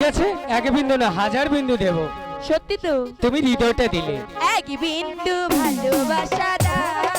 ঠিক আছে? এক বিন্দু না হাজার বিন্দু দেব। সত্যি তো? তুমি হৃদয়টা দিলে। এক বিন্দু ভালোবাসা দাও।